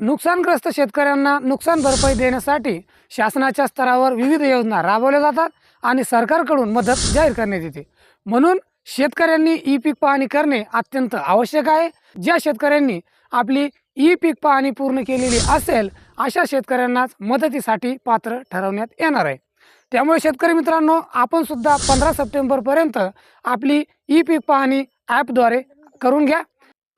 नुकसानग्रस्त शेतकऱ्यांना नुकसान भरपाई देण्यासाठी शासनाच्या स्तरावर विविध योजना राबवल्या जातात आणि सरकारकडून मदत जाहीर करण्यात येते. म्हणून शेतकऱ्यांनी ई पीक पाहणी करणे अत्यंत आवश्यक आहे. ज्या शेतकऱ्यांनी आपली ई पीक पाहणी पूर्ण केलेली असेल अशा शेतकऱ्यांनाच मदतीसाठी पात्र ठरवण्यात येणार आहे. त्यामुळे शेतकरी मित्रांनो आपण सुद्धा पंधरा सप्टेंबरपर्यंत आपली ई पीक पाहणी ॲपद्वारे करून घ्या.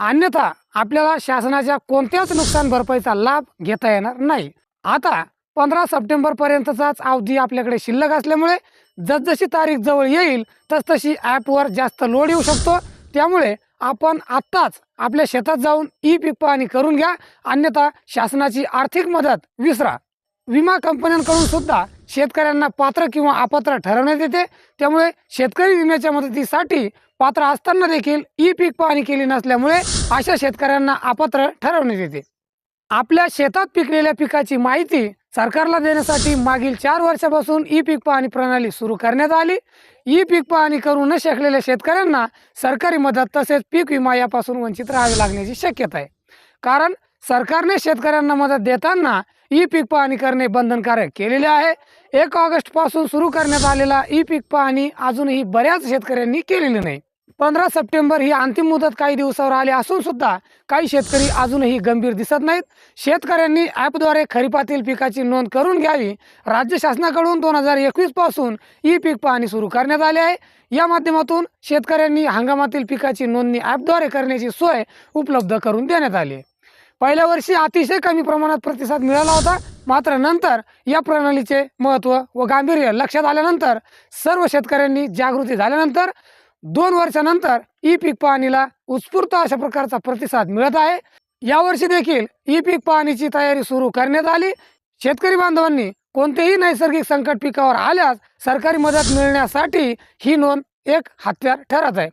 अन्यथा आपल्याला शासनाच्या कोणत्याच नुकसान भरपाईचा लाभ घेता येणार नाही. आता पंधरा सप्टेंबर पर्यंतचाच अवधी आपल्याकडे शिल्लक असल्यामुळे जसजशी तारीख जवळ येईल तसतशी ॲपवर जास्त लोड येऊ शकतो. त्यामुळे आपण आत्ताच आपल्या शेतात जाऊन ई पीक पाहणी करून घ्या. अन्यथा शासनाची आर्थिक मदत विसरा. विमा कंपन्यांकडून सुद्धा शेतकऱ्यांना पात्र किंवा अपात्र ठरवण्यात येते. त्यामुळे शेतकरी विम्याच्या मदतीसाठी पात्र असताना देखील ई पीक पाहणी केली नसल्यामुळे अशा शेतकऱ्यांना अपात्र ठरवण्यात येते. आपल्या शेतात पिकलेल्या पिकाची माहिती सरकारला देण्यासाठी मागील चार वर्षापासून ई पीक पाहणी प्रणाली सुरू करण्यात आली. ई पीक पाहणी करू न शकलेल्या शेतकऱ्यांना सरकारी मदत तसेच पीक विमा यापासून वंचित राहावे लागण्याची शक्यता आहे. कारण सरकारने शेतकऱ्यांना मदत देताना ई पीक पाहणी करणे बंधनकारक केलेले आहे. एक ऑगस्टपासून सुरू करण्यात आलेला ई पीक पाहणी अजूनही बऱ्याच शेतकऱ्यांनी केलेली नाही. पंधरा सप्टेंबर ही अंतिम मुदत काही दिवसावर आली असून सुद्धा काही शेतकरी अजूनही गंभीर दिसत नाहीत. शेतकऱ्यांनी ॲपद्वारे खरीपातील पिकाची नोंद करून घ्यावी. राज्य शासनाकडून दोन हजार एकवीसपासून ई पीक पाहणी सुरू करण्यात आली आहे. या माध्यमातून शेतकऱ्यांनी हंगामातील पिकाची नोंदणी ॲपद्वारे करण्याची सोय उपलब्ध करून देण्यात आली आहे. पहिल्या वर्षी अतिशय कमी प्रमाणात प्रतिसाद मिळाला होता. मात्र नंतर या प्रणालीचे महत्त्व व गांभीर्य लक्षात आल्यानंतर सर्व शेतकऱ्यांनी जागृती झाल्यानंतर दोन वर्षानंतर ई पीक पाहणीला उत्स्फूर्त अशा प्रकारचा प्रतिसाद मिळत आहे. यावर्षी देखील ई पीक पाहणीची तयारी सुरू करण्यात आली. शेतकरी बांधवांनी कोणतेही नैसर्गिक संकट पिकावर आल्यास सरकारी मदत मिळण्यासाठी ही नोंद एक हत्यार ठरत आहे.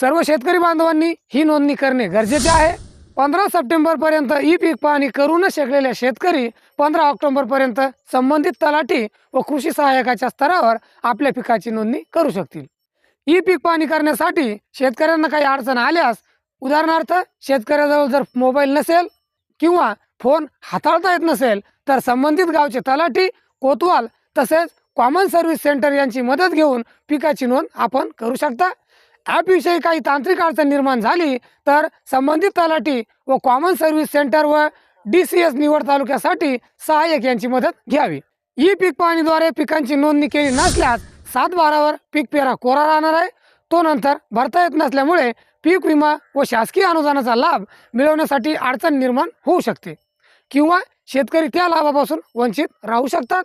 सर्व शेतकरी बांधवांनी ही नोंदणी करणे गरजेचे आहे. पंधरा सप्टेंबरपर्यंत ई पीक पाहणी करू न शकलेल्या शेतकरी पंधरा ऑक्टोबरपर्यंत संबंधित तलाठी व कृषी सहाय्यकाच्या स्तरावर आपल्या पिकाची नोंदणी करू शकतील. ई पीक पाहणी करण्यासाठी शेतकऱ्यांना काही अडचण आल्यास उदाहरणार्थ शेतकऱ्याजवळ जर मोबाईल नसेल किंवा फोन हाताळता येत नसेल तर संबंधित गावचे तलाठी कोतवाल तसेच कॉमन सर्व्हिस सेंटर यांची मदत घेऊन पिकाची नोंद आपण करू शकता. ॲपविषयी काही तांत्रिक अडचण निर्माण झाली तर संबंधित तलाठी व कॉमन सर्व्हिस सेंटर व डी सी एस निवड तालुक्यासाठी सहाय्यक यांची मदत घ्यावी. ई पीक पाहणीद्वारे पिकांची नोंदणी केली नसल्यास सात बारावर पीक पेरा कोरा राहणार आहे. तो नंतर भरता येत नसल्यामुळे पीक विमा व शासकीय अनुदानाचा लाभ मिळवण्यासाठी अडचण निर्माण होऊ शकते किंवा शेतकरी त्या लाभापासून वंचित राहू शकतात.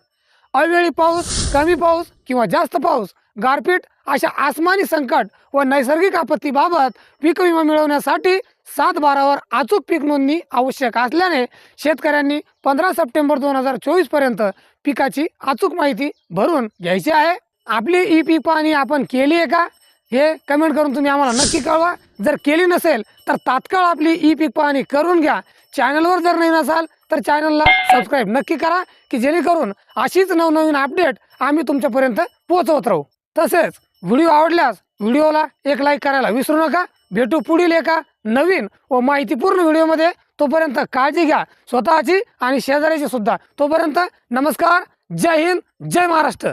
अवेळी पाऊस कमी पाऊस किंवा जास्त पाऊस गारपीट अशा आसमानी संकट व नैसर्गिक आपत्तीबाबत पीक विमा मिळवण्यासाठी सात बारावर अचूक पीक नोंदणी आवश्यक असल्याने शेतकऱ्यांनी पंधरा सप्टेंबर दोन हजार चोवीसपर्यंत पिकाची अचूक माहिती भरून घ्यायची आहे. आपली ई पीक पाहणी आपण केली आहे का? हे कमेंट करून तुम्ही आम्हाला नक्की कळवा. जर केली नसेल तर तात्काळ आपली ई पीक पाहणी करून घ्या. चॅनलवर जर नाही नसाल तर चॅनलला सबस्क्राईब नक्की करा की जेणेकरून अशीच नवनवीन अपडेट आम्ही तुमच्यापर्यंत पोहोचवत राहू. तसेच व्हिडिओ आवडल्यास व्हिडिओला एक लाईक करायला विसरू नका. भेटू पुढील एका नवीन व माहितीपूर्ण व्हिडिओमध्ये. तोपर्यंत काळजी घ्या. स्वतःची आणि शेजाऱ्याची सुद्धा. तोपर्यंत नमस्कार. जय हिंद. जय महाराष्ट्र.